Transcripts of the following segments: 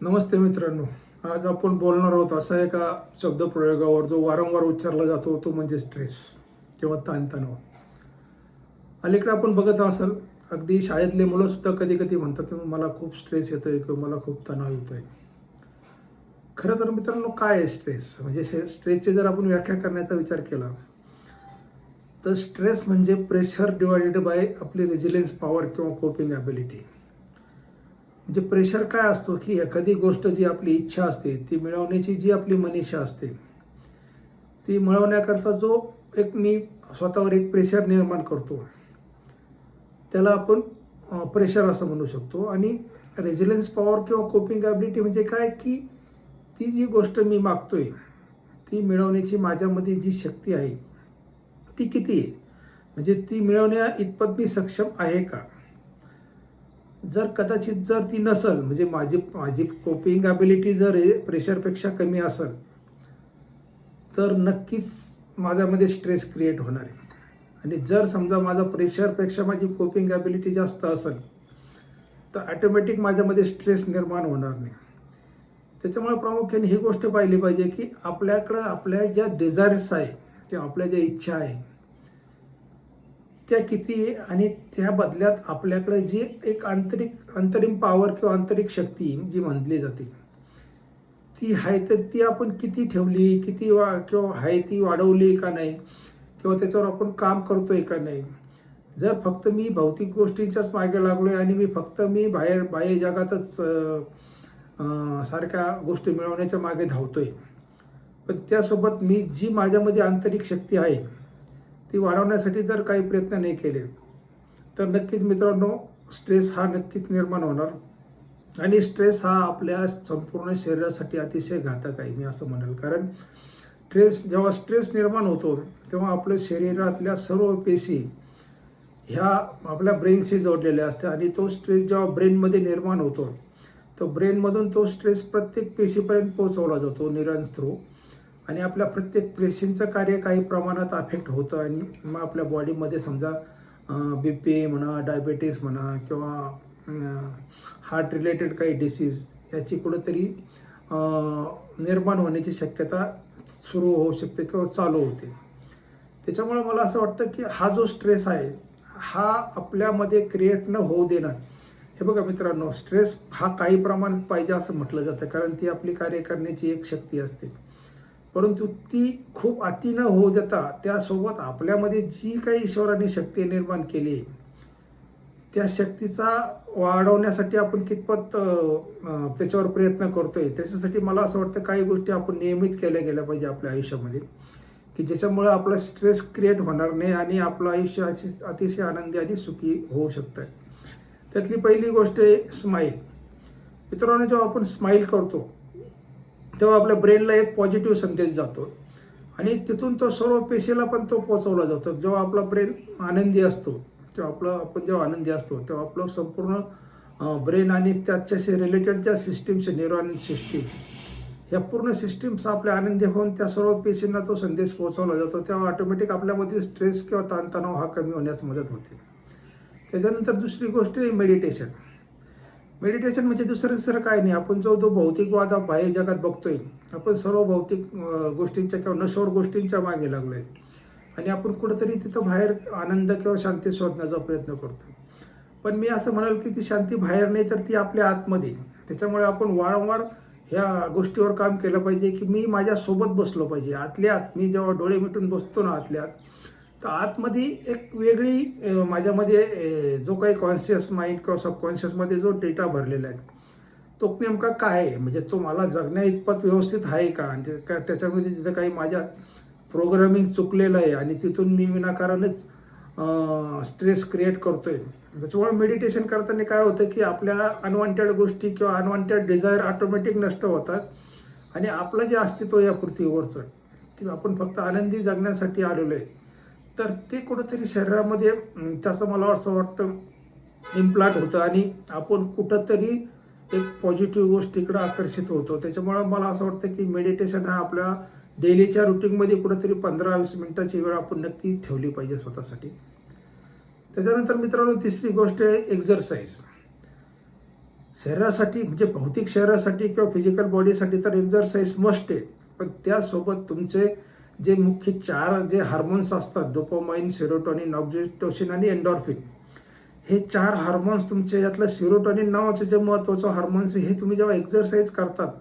नमस्ते मित्रांनो. आज आपण बोलणार आहोत असा एका शब्दप्रयोगावर जो वारंवार उच्चारला जातो तो म्हणजे स्ट्रेस किंवा ताणतणाव. अलीकडे आपण बघत असाल अगदी शाळेतले मुलंसुद्धा कधी कधी म्हणतात मला खूप स्ट्रेस येतोय किंवा मला खूप तणाव येतो आहे खरं तर मित्रांनो काय आहे स्ट्रेस म्हणजे स्ट्रेसची जर आपण व्याख्या करण्याचा विचार केला तर स्ट्रेस म्हणजे प्रेशर डिवायडेड बाय आपली रेजिलियन्स पॉवर किंवा कोपिंग ॲबिलिटी म्हणजे प्रेशर काय असतो की एखादी गोष्ट जी आपली इच्छा असते ती मिळवण्याची जी आपली मनीषा असते ती मिळवण्याकरता जो एक मी स्वतःवर एक प्रेशर निर्माण करतो. त्याला आपण प्रेशर असं म्हणू शकतो. आणि रेझिलियन्स पॉवर किंवा कोपिंग ॲबिलिटी म्हणजे काय? की ती जी गोष्ट मी मागतोय ती मिळवण्याची माझ्यामध्ये जी शक्ती आहे ती किती आहे? म्हणजे ती मिळवण्या इतपत मी सक्षम आहे का? जर कदाचित जर ती नसल म्हणजे माझी माझी कोपिंग ॲबिलिटी जर प्रेशरपेक्षा कमी असेल तर नक्कीच माझ्यामध्ये स्ट्रेस क्रिएट होणार आहे. आणि जर समजा माझा प्रेशरपेक्षा माझी कोपिंग ॲबिलिटी जास्त असेल तर ॲटोमॅटिक माझ्यामध्ये स्ट्रेस निर्माण होणार नाही. त्याच्यामुळे प्रामुख्याने ही गोष्ट पाहिली पाहिजे की आपल्याकडं आपल्या ज्या डिझायर्स आहे किंवा आपल्या ज्या इच्छा आहे त्या किती आहे आणि त्या बदल्यात आपल्याकडे जी एक आंतरिक अंतरिम पॉवर किंवा आंतरिक शक्ती जी म्हटली जाते ती आहे तर ती आपण किती ठेवली किती वा किंवा आहे ती वाढवली का नाही किंवा त्याच्यावर आपण काम करतोय का नाही. जर फक्त मी भौतिक गोष्टींच्याच मागे लागलोय आणि मी फक्त मी बाहेर बाह्य जगातच सारख्या गोष्टी मिळवण्याच्या मागे धावतोय पण त्यासोबत मी जी माझ्यामध्ये आंतरिक शक्ती आहे ती वाढवण्यासाठी जर काही प्रयत्न नाही केले तर नक्कीच मित्रांनो स्ट्रेस हा नक्कीच निर्माण होणार. आणि स्ट्रेस हा आपल्या संपूर्ण शरीरासाठी अतिशय घातक आहे मी असं म्हणेल. कारण स्ट्रेस जेव्हा स्ट्रेस निर्माण होतो तेव्हा आपल्या शरीरातल्या सर्व पेशी ह्या आपल्या ब्रेनशी जोडलेल्या असतात. आणि तो स्ट्रेस जेव्हा ब्रेनमध्ये निर्माण होतो तो ब्रेनमधून तो स्ट्रेस प्रत्येक पेशीपर्यंत पोहोचवला जातो न्यूरॉन्स थ्रू आणि आपल्या प्रत्येक पेशींचं कार्य काही प्रमाणात अफेक्ट होतं आणि मग आपल्या बॉडीमध्ये समजा बी पी म्हणा डायबेटीस म्हणा किंवा हार्ट रिलेटेड काही डिसीज याची कुठंतरी निर्माण होण्याची शक्यता सुरू होऊ शकते किंवा चालू होते. त्याच्यामुळे मला असं वाटतं की हा जो स्ट्रेस आहे हा आपल्यामध्ये क्रिएट न होऊ देणार. हे बघा मित्रांनो स्ट्रेस हा काही प्रमाणात पाहिजे असं म्हटलं जातं कारण ती आपली कार्य करण्याची एक शक्ती असते. परंतु ती खूप अति न होऊ देता त्यासोबत आपल्यामध्ये जी काही ईश्वराने शक्ती निर्माण केली आहे, त्या शक्तीचा वाढवण्यासाठी आपण कितपत त्याच्यावर प्रयत्न करतोय त्याच्यासाठी मला असं वाटतं काही गोष्टी आपण नियमित केल्या गेल्या पाहिजे आपल्या आयुष्यामध्ये की ज्याच्यामुळे आपला स्ट्रेस क्रिएट होणार नाही आणि आपलं आयुष्य अशी- अतिशय आनंदी आणि सुखी होऊ शकतं त्यातली पहिली गोष्ट आहे स्माईल मित्रांनो जेव्हा आपण स्माईल करतो तेव्हा आपल्या ब्रेनला एक पॉझिटिव्ह संदेश जातो. आणि तिथून तो सर्व पेशीला पण तो पोचवला जातो. जेव्हा आपला ब्रेन आनंदी असतो तेव्हा आपलं आपण जेव्हा आनंदी असतो तेव्हा आपलं संपूर्ण ब्रेन आणि त्याच्याशी रिलेटेड ज्या सिस्टीम्स न्यूरॉन सिस्टीम या पूर्ण सिस्टीम्स आपल्या आनंदी होऊन त्या सर्व पेशींना तो संदेश पोहोचवला जातो. तेव्हा ऑटोमॅटिक आपल्यामध्ये स्ट्रेस किंवा ताणतणाव हा कमी होण्यास मदत होते. त्याच्यानंतर दुसरी गोष्ट आहे मेडिटेशन मेडिटेशन म्हणजे दुसरं दुसरं काय नाही. आपण जो जो भौतिकवाद हा बाह्य जगात बघतोय आपण सर्व भौतिक गोष्टींच्या किंवा नशोर गोष्टींच्या मागे लागलोय. आणि आपण कुठंतरी तिथं बाहेर आनंद किंवा शांती शोधण्याचा प्रयत्न करतो. पण मी असं म्हणाल की ती शांती बाहेर नाही तर ती आपल्या आतमध्ये. त्याच्यामुळे आपण वारंवार ह्या गोष्टीवर काम केलं पाहिजे की मी माझ्यासोबत बसलो पाहिजे. आतल्या आत मी जेव्हा डोळे मिटून बसतो ना आतल्या आत तर आतमध्ये एक वेगळी माझ्यामध्ये जो काही कॉन्शियस माइंड किंवा सबकॉन्शियसमध्ये जो डेटा भरलेला आहे तो नेमका काय आहे? म्हणजे तो मला जगण्या इतपत व्यवस्थित आहे का? आणि ते- त्याच्यामध्ये तिथं काही माझ्या प्रोग्रामिंग चुकलेलं आहे आणि तिथून मी विनाकारणच स्ट्रेस क्रिएट करतोय. त्याच्यामुळे मेडिटेशन करताना काय होतं की आपल्या अनवॉन्टेड गोष्टी किंवा अनवॉन्टेड डिझायर ऑटोमॅटिक नष्ट होतात. आणि आपलं जे अस्तित्व या पृथ्वीवरचं ते आपण फक्त आनंदी जगण्यासाठी आलेलो आहे. तर ते कुठंतरी शरीरामध्ये त्याचं मला असं वाटतं इम्प्लांट होतं आणि आपण कुठंतरी एक पॉझिटिव्ह गोष्टीकडे आकर्षित होतो. त्याच्यामुळं मला असं वाटतं की मेडिटेशन हा आपल्या डेलीच्या रुटीनमध्ये कुठंतरी पंधरा वीस मिनटाची वेळ आपण नक्की ठेवली पाहिजे स्वतःसाठी. त्याच्यानंतर मित्रांनो तिसरी गोष्ट आहे एक्झरसाईज शरीरासाठी म्हणजे भौतिक शरीरासाठी किंवा फिजिकल बॉडीसाठी तर एक्झरसाईज मस्ट आहे. पण त्यासोबत तुमचे जे मुख्य चार जे हार्मोन्स असतात डोपोमाइन सेरोटॉनिन ऑक्झिटोसिन आणि एन्डॉर्फिन हे चार हार्मोन्स तुमचे यातलं सिरोटॉनिन नावाचं जे महत्त्वाचं हार्मोन्स हे तुम्ही जेव्हा एक्झरसाईज करतात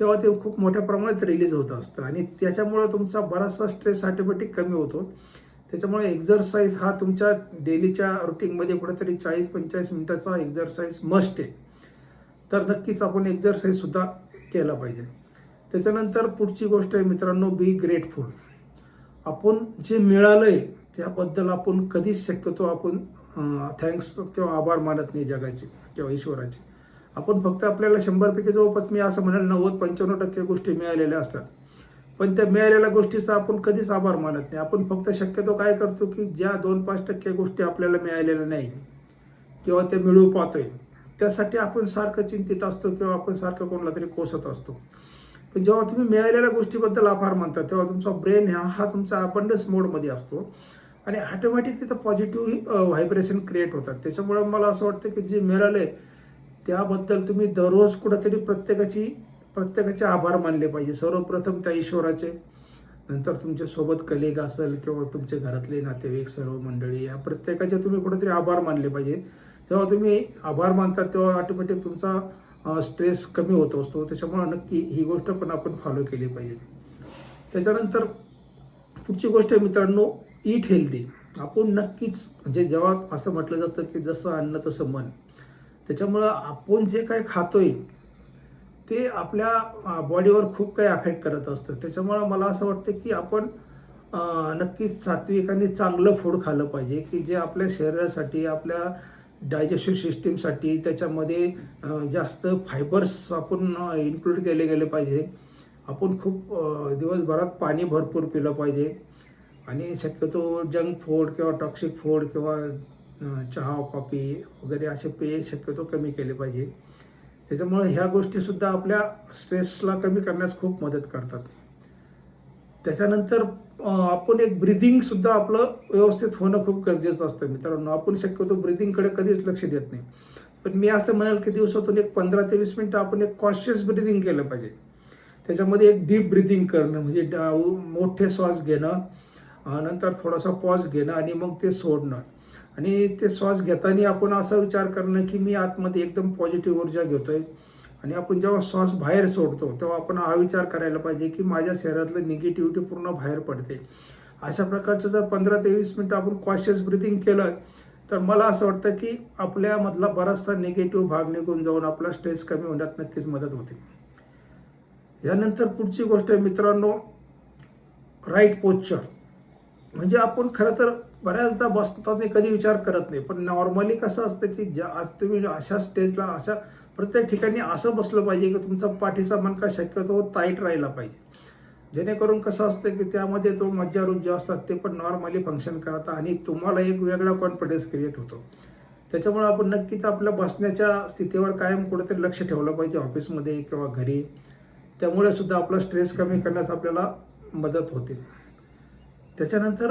तेव्हा ते खूप मोठ्या प्रमाणात रिलीज होत असतं. आणि त्याच्यामुळे तुमचा बराचसा स्ट्रेस ऑटोमॅटिक कमी होतो. त्याच्यामुळे एक्झरसाईज हा तुमच्या डेलीच्या रुटीनमध्ये कुठेतरी चाळीस पंचेचाळीस मिनिटाचा एक्झरसाईज मस्ट आहे. तर नक्कीच आपण एक्झरसाईजसुद्धा केला पाहिजे. त्याच्यानंतर पुढची गोष्ट आहे मित्रांनो बी ग्रेटफुल आपण जे मिळालं आहे त्याबद्दल आपण कधीच शक्यतो आपण थँक्स किंवा आभार मानत नाही जगाचे किंवा ईश्वराचे. आपण फक्त आपल्याला शंभरपैकी जवळपास मी असं म्हणाल नव्वद पंच्याण्णव टक्के गोष्टी मिळालेल्या असतात. पण त्या मिळालेल्या गोष्टीचा आपण कधीच आभार मानत नाही. आपण फक्त शक्यतो काय करतो की ज्या दोन पाच टक्के गोष्टी आपल्याला मिळालेल्या नाही किंवा ते मिळवू पाहतोय त्यासाठी आपण सारखं चिंतित असतो किंवा आपण सारखं कोणाला तरी कोसत असतो. पण जेव्हा तुम्ही मिळालेल्या गोष्टीबद्दल आभार मानता तेव्हा तुमचा ब्रेन हा हा तुमचा अबंडन्स मोडमध्ये असतो. आणि ऑटोमॅटिक तिथं पॉझिटिव्ह व्हायब्रेशन क्रिएट होतात. त्याच्यामुळे मला असं वाटतं की जे मिळाले त्याबद्दल तुम्ही दररोज कुठंतरी प्रत्येकाची प्रत्येकाचे आभार मानले पाहिजे. सर्वप्रथम त्या ईश्वराचे नंतर तुमच्यासोबत कलिग असेल किंवा तुमचे घरातले नातेवाईक सर्व मंडळी या प्रत्येकाचे तुम्ही कुठेतरी आभार मानले पाहिजे. जेव्हा तुम्ही आभार मानतात तेव्हा ऑटोमॅटिक तुमचा स्ट्रेस कमी होत असतो. त्याच्यामुळे नक्की ही गोष्ट पण आपण फॉलो केली पाहिजे. त्याच्यानंतर पुढची गोष्ट आहे मित्रांनो ईट हेल्दी आपण नक्कीच म्हणजे जेव्हा असं म्हटलं जातं की जसं अन्न तसं मन. त्याच्यामुळं आपण जे काय खातोय ते आपल्या बॉडीवर खूप काही अफेक्ट करत असतं. त्याच्यामुळं मला असं वाटतं की आपण नक्कीच सात्विक आणि चांगलं फूड खाल्लं पाहिजे की जे आपल्या शरीरासाठी आपल्या डायजेस्टिव्ह सिस्टीमसाठी त्याच्यामध्ये जास्त फायबर्स आपण इन्क्लूड केले गेले पाहिजे. आपण खूप दिवसभरात पाणी भरपूर पिलं पाहिजे. आणि शक्यतो जंक फूड किंवा टॉक्सिक फूड किंवा चहा कॉफी वगैरे असे पेय शक्यतो कमी केले पाहिजे. त्याच्यामुळे ह्या गोष्टीसुद्धा आपल्या स्ट्रेसला कमी करण्यास खूप मदत करतात. त्याच्यानंतर आपण एक ब्रिदिंगसुद्धा आपलं व्यवस्थित होणं खूप गरजेचं असतं मित्रांनो. आपण शक्यतो ब्रिदिंगकडे कधीच लक्ष देत नाही. पण मी असं म्हणाल की दिवसातून एक पंधरा ते वीस मिनटं आपण एक कॉशियस ब्रिदिंग केलं पाहिजे. त्याच्यामध्ये एक डीप ब्रिदिंग करणं म्हणजे मोठे श्वास घेणं नंतर थोडासा पॉज घेणं आणि मग ते सोडणं. आणि ते श्वास घेताना आपण असा विचार करणं की मी आतमध्ये एकदम पॉझिटिव्ह ऊर्जा घेतोय. आणि आपण जेव्हा श्वास बाहेर सोडतो तेव्हा आपण हा विचार करायला पाहिजे की माझ्या शरीरातलं निगेटिव्हिटी पूर्ण बाहेर पडते. अशा प्रकारचं जर पंधरा ते वीस मिनटं आपण कॉशियस ब्रिथिंग केलं तर मला असं वाटतं की आपल्यामधला बराचसा निगेटिव्ह भाग निघून जाऊन आपला स्ट्रेस कमी होण्यात नक्कीच मदत होते. यानंतर पुढची गोष्ट आहे मित्रांनो राईट पोश्चर म्हणजे आपण खरं तर बऱ्याचदा बसताना कधी विचार करत नाही पण नॉर्मली कसं असतं की ज्या तुम्ही अशा स्टेजला अशा प्रत्येक ठिकाणी असं बसलं पाहिजे की तुमचा पाठीचा मणका शक्यतो टाईट राहिला पाहिजे. जेणेकरून कसं असतं की त्यामध्ये तो मज्जारूप जे असतात ते पण नॉर्मली फंक्शन करतात आणि तुम्हाला एक वेगळा कॉन्फिडन्स क्रिएट होतो. त्याच्यामुळे आपण नक्कीच आपल्या बसण्याच्या स्थितीवर कायम कुठेतरी लक्ष ठेवलं पाहिजे ऑफिसमध्ये किंवा घरी. त्यामुळे सुद्धा आपला स्ट्रेस कमी करण्यास आपल्याला मदत होते. त्याच्यानंतर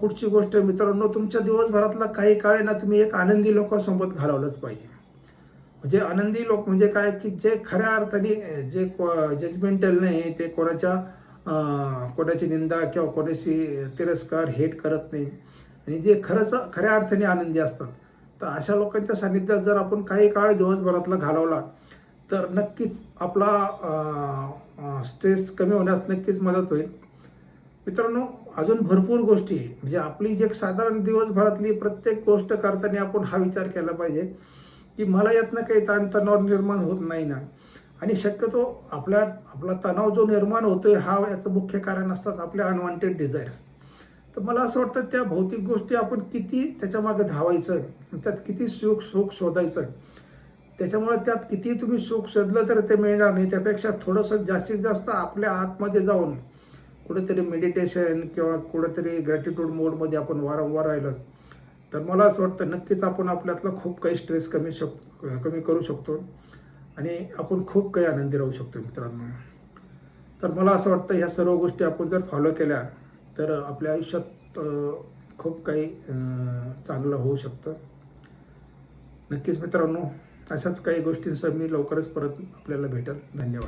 पुढची गोष्ट मित्रांनो तुमच्या दिवसभरातला काही काळ आहे ना तुम्ही एक आनंदी लोकांसोबत घालवलंच पाहिजे. म्हणजे आनंदी लोक म्हणजे काय की जे खऱ्या अर्थाने जे जजमेंटल नाही ते कोणाच्या कोणाची निंदा किंवा कोणाची तिरस्कार हेट करत नाही. आणि जे खरंच खऱ्या अर्थाने आनंदी असतात. तर अशा लोकांच्या सानिध्यात जर आपण काही काळ दिवसभरातला घालवला तर नक्कीच आपला स्ट्रेस कमी होण्यास नक्कीच मदत होईल. मित्रांनो अजून भरपूर गोष्टी. आहे म्हणजे आपली जी एक साधारण दिवसभरातली प्रत्येक गोष्ट करताना आपण हा विचार केला पाहिजे. की मला यातनं काही ताणतणाव निर्माण होत नाही ना. आणि शक्यतो आपल्या आपला तणाव जो निर्माण होतोय हा याचं मुख्य कारण असतात आपल्या अनवॉन्टेड डिझायर्स तर मला असं वाटतं त्या भौतिक गोष्टी आपण किती त्याच्यामागे धावायचं त्यात किती सुख सुख शोधायचं. त्याच्यामुळे त्यात किती तुम्ही सुख शोधलं तर ते मिळणार नाही. त्यापेक्षा थोडंसं जास्तीत जास्त आपल्या आतमध्ये जाऊन कुठेतरी मेडिटेशन किंवा कुठेतरी ग्रॅटिट्यूड मोडमध्ये आपण वारंवार राहिलं. तर मला असं वाटतं नक्कीच आपण आपल्यातला खूप काही स्ट्रेस कमी शक कमी करू शकतो. आणि आपण खूप काही आनंदी राहू शकतो मित्रांनो. तर मला असं वाटतं ह्या सर्व गोष्टी आपण जर फॉलो केल्या तर आपल्या आयुष्यात खूप काही चांगलं होऊ शकतं. नक्कीच मित्रांनो अशाच काही गोष्टींसह मी लवकरच परत आपल्याला भेटेल. धन्यवाद.